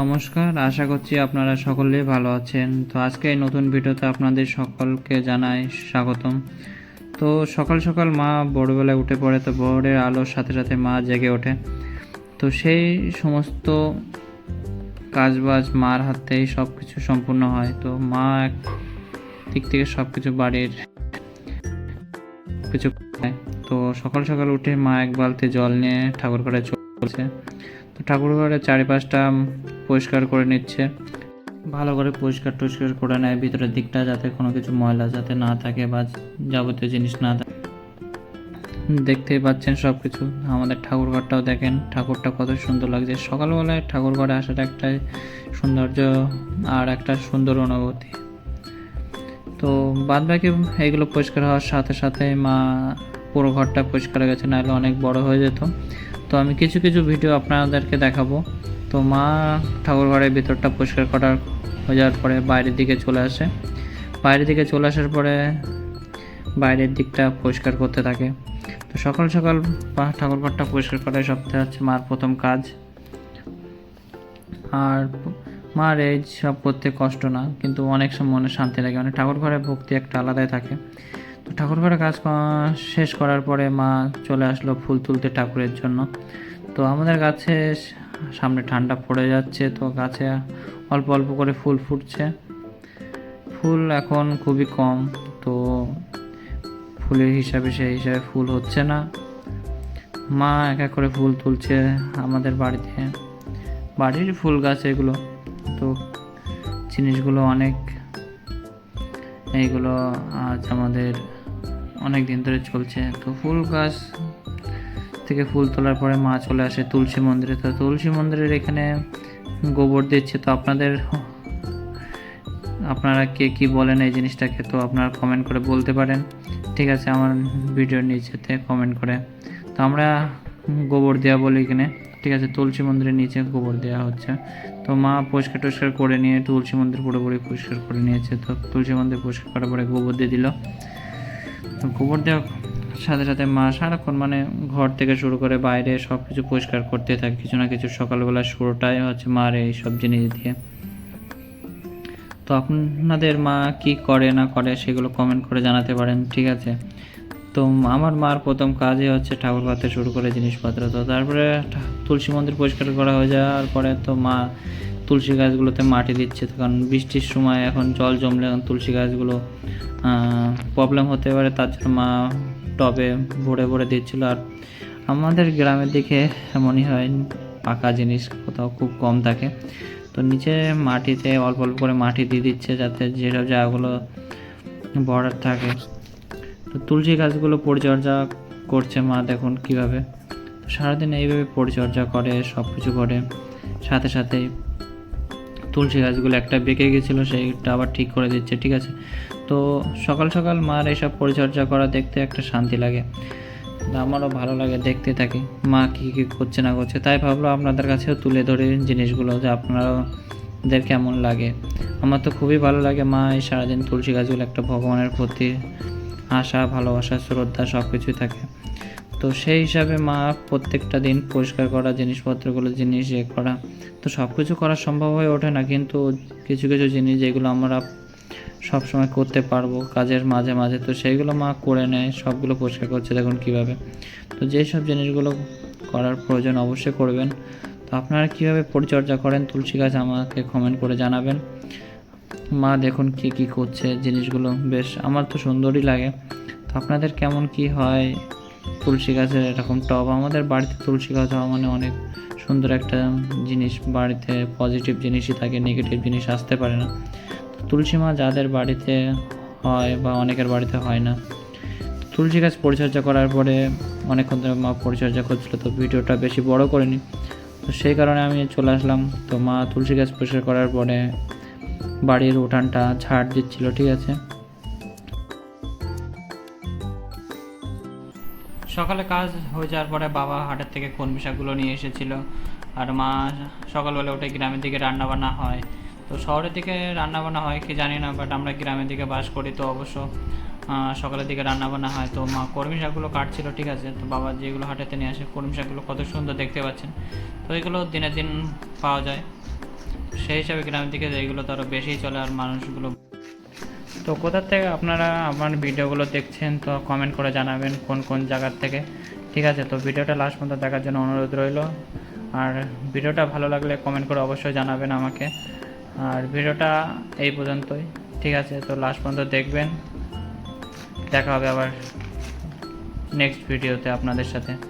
নমস্কার, আশা করছি আপনারা সকলে ভালো আছেন। তো আজকে এই নতুন ভিডিওতে আপনাদের সকলকে জানাই স্বাগতম। তো সকাল সকাল মা বড়বেলায় উঠে পড়ে তো ভোরের আলোর সাথে সাথে মা জেগে ওঠে। তো সেই সমস্ত কাজবাজ মার হাতেই সব কিছু সম্পূর্ণ হয়। তো মা এক দিক থেকে সব কিছু বাড়ির কিছু তো সকাল সকাল উঠে মা এক বালতি জল নিয়ে ঠাকুর ঘরে চলছে তো ঠাকুর ঘরের চারিপাশটা পরিষ্কার করে নিচ্ছে। ভালো করে পরিষ্কার টরিষ্কার করে নেয়, ভিতরের দিকটা যাতে কোনো কিছু ময়লা যাতে না থাকে বা যাবতীয় জিনিস না থাকে। দেখতেই পাচ্ছেন সব কিছু আমাদের ঠাকুর ঘরটাও দেখেন, ঠাকুরটা কত সুন্দর লাগছে। সকালবেলায় ঠাকুর ঘরে আসাটা একটা সৌন্দর্য আর একটা সুন্দর অনুভূতি। তো বাদ বাকি এইগুলো পরিষ্কার হওয়ার সাথে সাথে মা পুরো ঘরটা পরিষ্কার হয়ে গেছে, নাহলে অনেক বড় হয়ে যেত। তো আমি কিছু কিছু ভিডিও আপনাদেরকে দেখাবো। তো মা ঠাকুর ঘরের ভিতরটা পরিষ্কার করার হয়ে যাওয়ার পরে বাইরের দিকে চলে আসে। বাইরের দিকে চলে আসার পরে বাইরের দিকটা পরিষ্কার করতে থাকে। তো সকাল সকাল ঠাকুর ঘরটা পরিষ্কার করাই সপ্তাহে হচ্ছে মার প্রথম কাজ। আর মার এই সব করতে কষ্ট না, কিন্তু অনেক সময় মনে শান্তি লাগে। মানে ঠাকুর ঘরে ভক্তি একটা আলাদাই থাকে। তো ঠাকুর ঘরে কাজ শেষ করার পরে মা চলে আসলো ফুল তুলতে ঠাকুরের জন্য। তো আমাদের গাছে সামনে ঠান্ডা পড়ে যাচ্ছে তো গাছে অল্প অল্প করে ফুল ফুটছে। ফুল এখন খুবই কম তো ফুলের হিসাবে সেই হিসাবে ফুল হচ্ছে না। মা এক এক করে ফুল তুলছে আমাদের বাড়িতে। বাড়ির ফুল গাছ এগুলো তো জিনিসগুলো অনেক। এইগুলো আজ আমাদের অনেক দিন ধরে চলছে। তো ফুল গাছ থেকে ফুল তোলার পরে মা চলে আসে তুলসী মন্দিরে। তো তুলসী মন্দিরের এখানে গোবর দিচ্ছে। তো আপনাদের, আপনারা কে কি বলেন এই জিনিসটাকে তো আপনারা কমেন্ট করে বলতে পারেন। ঠিক আছে, আমার ভিডিওর নিচেতে কমেন্ট করে। তো আমরা গোবর দেওয়া বলি এখানে। ঠিক আছে, তুলসী মন্দিরের নিচে গোবর দেওয়া হচ্ছে। তো মা পরিষ্কার টরিষ্কার করে নিয়ে তুলসী মন্দির পুরোপুরি পরিষ্কার করে নিয়েছে। তো তুলসী মন্দির পরিষ্কার করার পরে গোবর দিয়ে দিল। তো গোবর দেওয়ার সাথে সাথে মা সারাক্ষণ মানে ঘর থেকে শুরু করে বাইরে সব কিছু পরিষ্কার করতে থাকে। কিছু না কিছু সকালবেলা শুরুটাই হচ্ছে মার এই সব জিনিস দিয়ে। তো আপনাদের মা কি করে না করে সেগুলো কমেন্ট করে জানাতে পারেন, ঠিক আছে? তো আমার মার প্রথম কাজই হচ্ছে ঠাকুর পাতে শুরু করে জিনিসপত্র। তো তারপরে তুলসী মন্দির পরিষ্কার করা হয়ে যাওয়ার পরে তো মা তুলসী গাছগুলোতে মাটি দিচ্ছে। কারণ বৃষ্টির সময় এখন জল জমলে তুলসী গাছগুলো প্রবলেম হতে পারে, তার জন্য মা টবে ভরে ভরে দিচ্ছিল। আর আমাদের গ্রামের দিকে এমনই হয়, পাকা জিনিস কোথাও খুব কম থাকে। তো নিচে মাটিতে অল্প অল্প করে মাটি দিয়ে দিচ্ছে যাতে যেসব জায়গাগুলো ভরাট থাকে। তো তুলসী গাছগুলো পরিচর্যা করছে মা দেখুন কীভাবে। সারাদিন এইভাবে পরিচর্যা করে সব কিছু করে। সাথে সাথে তুলসী গাছগুলো একটা বেঁকে গেছিল, সেইটা আবার ঠিক করে দিচ্ছে, ঠিক আছে? তো সকাল সকাল মার এইসব পরিচর্যা করা দেখতে একটা শান্তি লাগে। আমারও ভালো লাগে দেখতে থাকি। মা কী কী করছে না করছে তাই ভাবলো আপনাদের কাছেও তুলে ধরে জিনিসগুলো যে আপনারাদের কেমন লাগে। আমার তো খুবই ভালো লাগে মা এই সারাদিন তুলসী গাছগুলো একটা ভগবানের প্রতি আশা, ভালোবাসা, শ্রদ্ধা সব কিছুই থাকে। তো সেই হিসাবে মা প্রত্যেকটা দিন পরিষ্কার করা, জিনিসপত্রগুলো জিনিস ইয়ে করা। তো সব কিছু করা সম্ভব হয়ে ওঠে না, কিন্তু কিছু কিছু জিনিস যেগুলো আমরা সব সময় করতে পারব, কাজের মাঝে মাঝে। তো সেইগুলো মা করে নেয়, সবগুলো পরিষ্কার করছে দেখুন কীভাবে। তো যেই সব জিনিসগুলো করার প্রয়োজন অবশ্যই করবেন। তো আপনারা কীভাবে পরিচর্যা করেন, তুলসী গাছ আমাকে কমেন্ট করে জানাবেন। মা দেখুন কি কি করছে জিনিসগুলো, বেশ আমার তো সুন্দরই লাগে। তো আপনাদের কেমন কি হয় তুলসী গাছের এরকম টব? আমাদের বাড়িতে তুলসী গাছ হওয়া মানে অনেক সুন্দর একটা জিনিস, বাড়িতে পজিটিভ জিনিসই থাকে নেগেটিভ জিনিস আসতে পারে না। তুলসী মা যাদের বাড়িতে হয় বা অনেকের বাড়িতে হয় না, তুলসী গাছ পরিচর্যা করার পরে অনেকক্ষণ ধরে মা পরিচর্যা করছিল, তো ভিডিওটা বেশি বড় করিনি। তো সেই কারণে আমি চলে আসলাম। তো মা তুলসী গাছ পরিষ্কার করার পরে বাড়ির উঠানটা ঝাড় দিচ্ছিল, ঠিক আছে? সকালে কাজ হয়ে যাওয়ার পরে বাবা হাটের থেকে কোন শাকগুলো নিয়ে এসেছিল, আর মা সকালবেলা উঠে গ্রামের দিকে রান্না বান্না হয়। তো শহরের দিকে রান্না বান্না হয়, কি জানি না বাট আমরা গ্রামের দিকে বাস করি তো অবশ্য সকালের দিকে রান্না বান্না হয়। তো মা কর্মী শাকগুলো কাটছিল, ঠিক আছে, তো বাবা যেগুলো হাটেতে নিয়ে আসে কর্মী শাকগুলো কত সুন্দর দেখতে পাচ্ছেন। তো এগুলো দিনে দিন পাওয়া যায়। সেই হিসাবে গ্রামের দিকে এইগুলো তো আরও বেশিই চলে, আর মানুষগুলো তো কোথা থেকে আপনারা আমার ভিডিওগুলো দেখছেন, তো কমেন্ট করে জানাবেন কোন কোন জায়গার থেকে। ঠিক আছে, তো ভিডিওটা লাস্ট পর্যন্ত দেখার জন্য অনুরোধ রইল। আর ভিডিওটা ভালো লাগলে কমেন্ট করে অবশ্যই জানাবেন আমাকে। আর ভিডিওটা এই পর্যন্তই। ঠিক আছে, তো লাস্ট পর্যন্ত দেখবেন। দেখা হবে আবার নেক্সট ভিডিওতে আপনাদের সাথে।